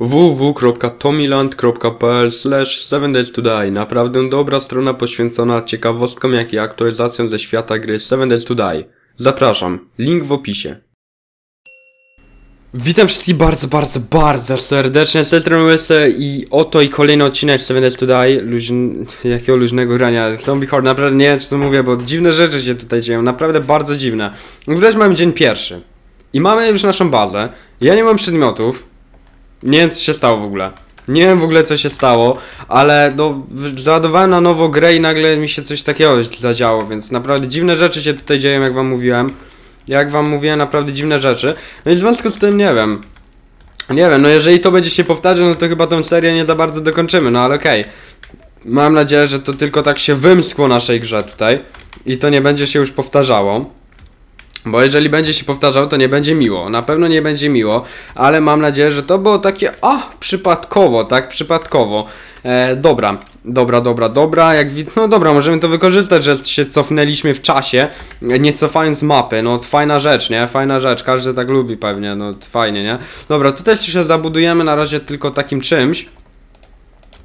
www.tomiland.pl 7 Days Naprawdę dobra strona poświęcona ciekawostkom jak i aktualizacjom ze świata gry 7 Days to Die. Zapraszam, link w opisie. Witam wszystkich bardzo, bardzo, bardzo serdecznie, z tej i oto i kolejny odcinek 7 Days to Die, jakiego luźnego grania, Zombie Horde, naprawdę nie wiem co mówię, bo dziwne rzeczy się tutaj dzieją, naprawdę bardzo dziwne. Widać mamy dzień pierwszy. I mamy już naszą bazę, ja nie mam przedmiotów, nie wiem co się stało w ogóle. Nie wiem w ogóle co się stało, ale no, załadowałem na nowo grę i nagle mi się coś takiego zadziało, więc naprawdę dziwne rzeczy się tutaj dzieją, jak wam mówiłem. Jak wam mówiłem, naprawdę dziwne rzeczy. No i w związku z tym nie wiem. Nie wiem, no jeżeli to będzie się powtarzać, no to chyba tą serię nie za bardzo dokończymy, no ale okej. Mam nadzieję, że to tylko tak się wymskło naszej grze tutaj i to nie będzie się już powtarzało. Bo jeżeli będzie się powtarzało, to nie będzie miło. Na pewno nie będzie miło, ale mam nadzieję, że to było takie, a, przypadkowo, tak? Przypadkowo. E, dobra, dobra, dobra, dobra. Jak wid... No dobra, możemy to wykorzystać, że się cofnęliśmy w czasie, nie cofając mapy. No, fajna rzecz, nie? Fajna rzecz. Każdy tak lubi pewnie, no fajnie, nie? Dobra, tutaj się zabudujemy na razie tylko takim czymś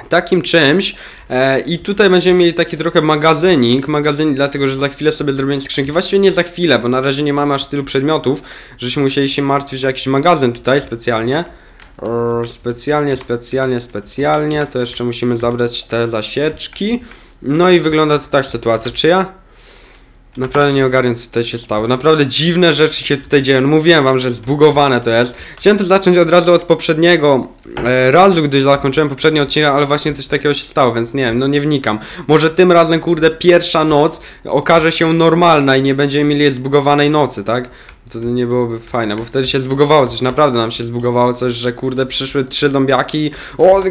takim czymś e, i tutaj będziemy mieli taki trochę magazynik, magazynik dlatego, że za chwilę sobie zrobimy skrzynki, właściwie nie za chwilę, bo na razie nie mamy aż tylu przedmiotów, żeśmy musieli się martwić o jakiś magazyn tutaj specjalnie. Specjalnie, specjalnie, specjalnie, to jeszcze musimy zabrać te zasieczki. No i wygląda to tak sytuacja, czy ja? Naprawdę nie ogarniam co tutaj się stało. Naprawdę dziwne rzeczy się tutaj dzieją. Mówiłem wam, że zbugowane to jest. Chciałem to zacząć od razu od poprzedniego e, razu, gdy zakończyłem poprzedni odcinek, ale właśnie coś takiego się stało, więc nie wiem, no nie wnikam. Może tym razem, kurde, pierwsza noc okaże się normalna i nie będziemy mieli zbugowanej nocy, tak? To nie byłoby fajne, bo wtedy się zbugowało coś, naprawdę nam się zbugowało coś, że kurde przyszły trzy zombiaki, o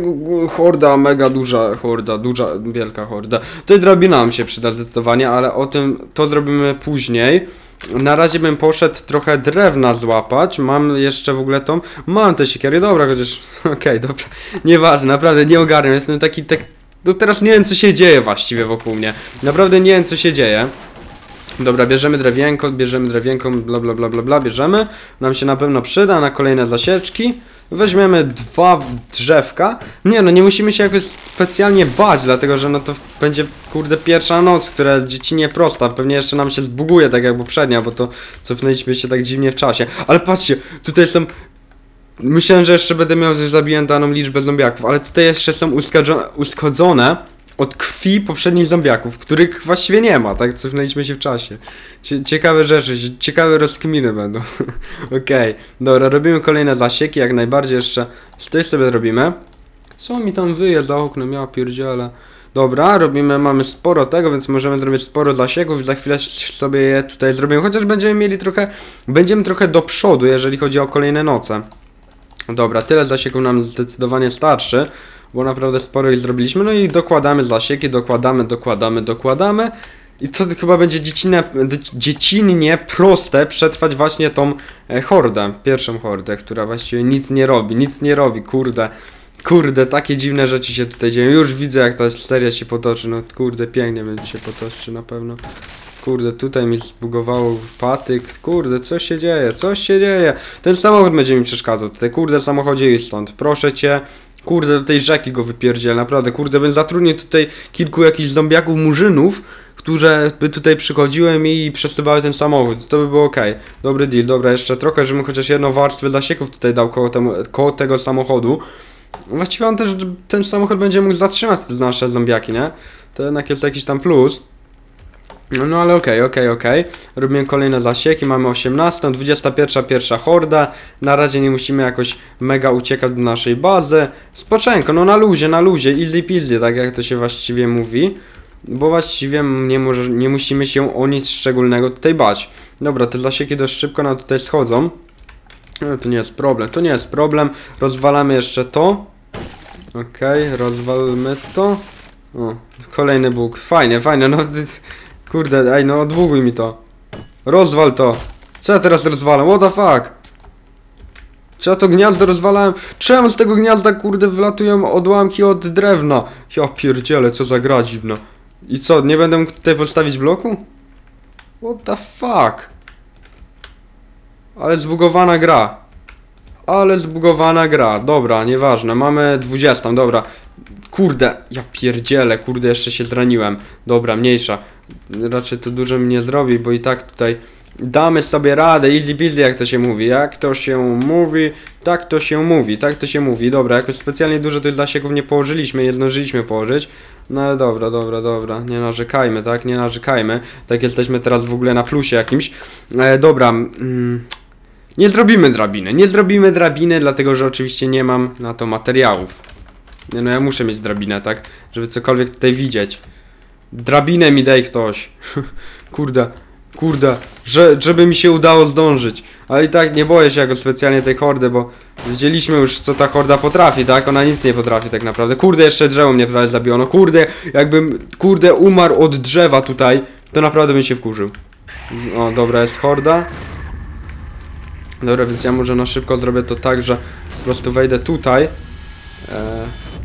horda, mega duża horda, duża, wielka horda. Tutaj drabina nam się przyda zdecydowanie, ale o tym to zrobimy później. Na razie bym poszedł trochę drewna złapać, mam jeszcze w ogóle tą, mam te siekiery, dobra, chociaż, okej, dobra, nieważne, naprawdę nie ogarniam, jestem taki, tak, no teraz nie wiem co się dzieje właściwie wokół mnie, naprawdę nie wiem co się dzieje. Dobra, bierzemy drewienko, bierzemy drewienko, bla bla bla bla bla, bierzemy. Nam się na pewno przyda na kolejne zasieczki. Weźmiemy dwa drzewka. Nie no, nie musimy się jakoś specjalnie bać, dlatego że no to będzie kurde pierwsza noc, która dzieci prosta. Pewnie jeszcze nam się zbuguje tak jak poprzednia, bo to cofnęliśmy się tak dziwnie w czasie. Ale patrzcie, tutaj są Myślałem, że jeszcze będę miał, że zabiję daną liczbę zombiaków, ale tutaj jeszcze są uszkodzone od krwi poprzednich zombiaków, których właściwie nie ma, tak? Cofnęliśmy się w czasie. Cie- ciekawe rzeczy, cie- ciekawe rozkminy będą. Okej, dobra, robimy kolejne zasieki, jak najbardziej jeszcze z tej sobie robimy. Co mi tam wyje za oknem, ja pierdzielę. Dobra, robimy, mamy sporo tego, więc możemy zrobić sporo zasieków za chwilę sobie je tutaj zrobimy, chociaż będziemy mieli trochę, będziemy trochę do przodu, jeżeli chodzi o kolejne noce. Dobra, tyle zasieków nam zdecydowanie starczy, bo naprawdę sporo ich zrobiliśmy. No i dokładamy zasieki, dokładamy, dokładamy, dokładamy. I to chyba będzie dziecinne, dziecinnie proste przetrwać właśnie tą e, hordę, pierwszą hordę, która właściwie nic nie robi, nic nie robi, kurde. Kurde, takie dziwne rzeczy się tutaj dzieją. Już widzę jak ta seria się potoczy, no kurde, pięknie będzie się potoczyć na pewno. Kurde, tutaj mi zbugowało patyk. Kurde, co się dzieje? Co się dzieje? Ten samochód będzie mi przeszkadzał. Tutaj, kurde, samochodzie idź stąd. Proszę cię. Kurde, do tej rzeki go wypierdziel, naprawdę. Kurde, bym zatrudnił tutaj kilku jakichś zombiaków murzynów, które by tutaj przychodziły mi i przesuwały ten samochód. To by było ok. Dobry deal, dobra, jeszcze trochę, żebym chociaż jedną warstwę zasieków tutaj dał koło, temu, koło tego samochodu. Właściwie on też, ten samochód będzie mógł zatrzymać te nasze zombiaki, nie? To jednak jest jakiś tam plus. No, no ale okej, okej, okej. Robimy kolejne zasieki, mamy 18, 21 pierwsza horda. Na razie nie musimy jakoś mega uciekać do naszej bazy. Spoczęko, no na luzie, na luzie, easy peasy, tak jak to się właściwie mówi. Bo właściwie nie, może, nie musimy się o nic szczególnego tutaj bać. Dobra, te zasieki dość szybko nam tutaj schodzą. No to nie jest problem, to nie jest problem. Rozwalamy jeszcze to. Okej, rozwalmy to. O, kolejny bóg. Fajnie, fajnie, no kurde, ej, no odbuguj mi to. Rozwal to. Co ja teraz rozwalam? What the fuck? Czy ja to gniazdo rozwalałem? Czemu z tego gniazda, kurde, wlatują odłamki od drewna? Ja pierdzielę, co za gra dziwna. I co, nie będę mógł tutaj postawić bloku? What the fuck? Ale zbugowana gra. Ale zbugowana gra. Dobra, nieważne. Mamy 20, dobra. Kurde, ja pierdzielę, kurde, jeszcze się zraniłem. Dobra, mniejsza. Raczej to dużo mi nie zrobi, bo i tak tutaj damy sobie radę, easy peasy jak to się mówi. Jak to się mówi, tak to się mówi, tak to się mówi. Dobra, jakoś specjalnie dużo tych zasięgów nie położyliśmy, nie zdążyliśmy położyć. No ale dobra, dobra, dobra, nie narzekajmy, tak, nie narzekajmy. Tak jesteśmy teraz w ogóle na plusie jakimś. E, dobra, mm, nie zrobimy drabiny, nie zrobimy drabiny, dlatego że oczywiście nie mam na to materiałów. Nie no, ja muszę mieć drabinę, tak, żeby cokolwiek tutaj widzieć. Drabinę mi daj ktoś. kurde, kurde, że, żeby mi się udało zdążyć. Ale i tak nie boję się jako specjalnie tej hordy, bo widzieliśmy już co ta horda potrafi, tak? Ona nic nie potrafi tak naprawdę. Kurde, jeszcze drzewo mnie prawie zabiło. No kurde, jakbym, kurde, umarł od drzewa tutaj, to naprawdę bym się wkurzył. O, dobra, jest horda. Dobra, więc ja może na szybko zrobię to tak, że po prostu wejdę tutaj. E,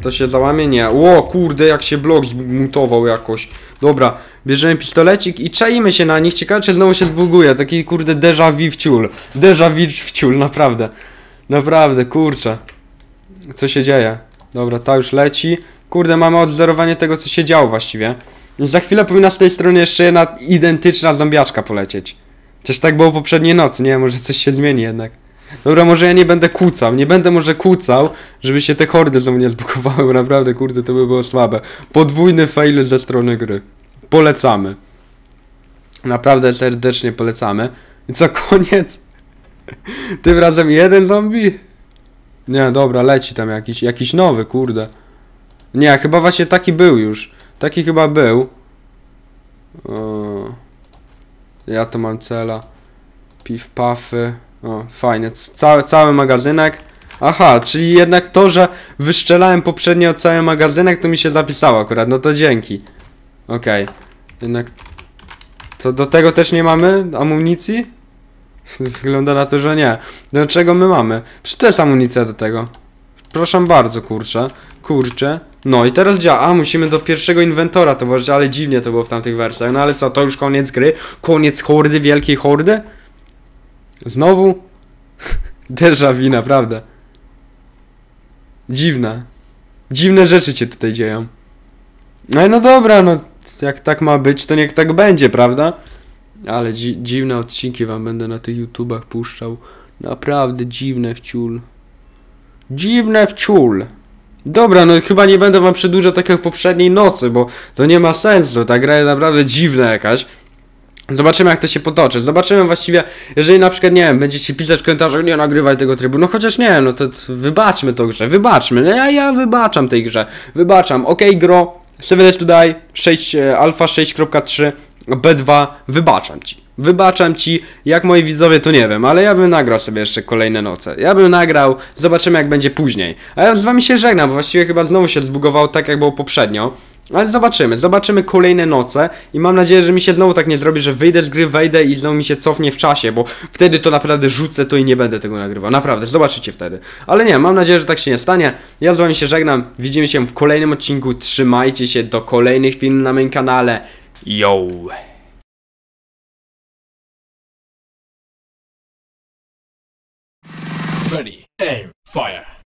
to się załamie? Nie. Ło, kurde, jak się blok zmutował jakoś. Dobra, bierzemy pistolecik i czaimy się na nich. Ciekawe, czy znowu się zbuguje. Taki, kurde, déjà vu wciul. Déjà vu wciul, naprawdę. Naprawdę, kurczę. Co się dzieje? Dobra, ta już leci. Kurde, mamy odzorowanie tego, co się działo właściwie. Za chwilę powinna z tej strony jeszcze jedna identyczna zombiaczka polecieć. Chociaż tak było poprzedniej nocy, nie? Może coś się zmieni jednak. Dobra, może ja nie będę kłócał, nie będę może kłócał, żeby się te hordy znowu nie zbukowały, naprawdę, kurde, to by było słabe. Podwójny fail ze strony gry. Polecamy. Naprawdę serdecznie polecamy. I co, koniec? Tym razem jeden zombie? Nie, dobra, leci tam jakiś, jakiś nowy, kurde. Nie, chyba właśnie taki był już. Taki chyba był. O, ja to mam cela. Piw, pafy. O, fajnie. C- Cały, cały magazynek. Aha, czyli jednak to, że wyszczelałem poprzednio cały magazynek, to mi się zapisało akurat. No to dzięki. Okej. Jednak... To do tego też nie mamy amunicji? Wygląda na to, że nie. Dlaczego my mamy? Przecież jest amunicja do tego. Proszę bardzo, kurczę. Kurczę. No i teraz działa. A, musimy do pierwszego inwentora to włożyć, ale dziwnie to było w tamtych wersjach. No ale co, to już koniec gry? Koniec hordy, wielkiej hordy? Znowu? Déjà vu, naprawdę. Dziwne. Dziwne rzeczy się tutaj dzieją. No no dobra, no jak tak ma być, to niech tak będzie, prawda? Ale dzi dziwne odcinki wam będę na tych YouTubach puszczał. Naprawdę dziwne wciul. Dziwne wciul. Dobra, no chyba nie będę wam przedłużał tak jak poprzedniej nocy, bo to nie ma sensu. Ta gra jest naprawdę dziwna jakaś. Zobaczymy jak to się potoczy. Zobaczymy właściwie, jeżeli na przykład, nie wiem, będziecie pisać w komentarzach, nie nagrywaj tego trybu, no chociaż nie, no to, wybaczmy to grze, wybaczmy. No ja, ja wybaczam tej grze, wybaczam. Ok, gro, 7 Days to Die, 6, e, alfa 6.3, B2, wybaczam ci. Wybaczam ci, jak moi widzowie to nie wiem, ale ja bym nagrał sobie jeszcze kolejne noce. Ja bym nagrał, zobaczymy jak będzie później. A ja z wami się żegnam, bo właściwie chyba znowu się zbugował tak jak było poprzednio. Ale zobaczymy, zobaczymy kolejne noce i mam nadzieję, że mi się znowu tak nie zrobi, że wyjdę z gry, wejdę i znowu mi się cofnie w czasie, bo wtedy to naprawdę rzucę to i nie będę tego nagrywał. Naprawdę, zobaczycie wtedy. Ale nie, mam nadzieję, że tak się nie stanie. Ja z wami się żegnam, widzimy się w kolejnym odcinku, trzymajcie się do kolejnych filmów na moim kanale. Yo! Ready, aim, fire.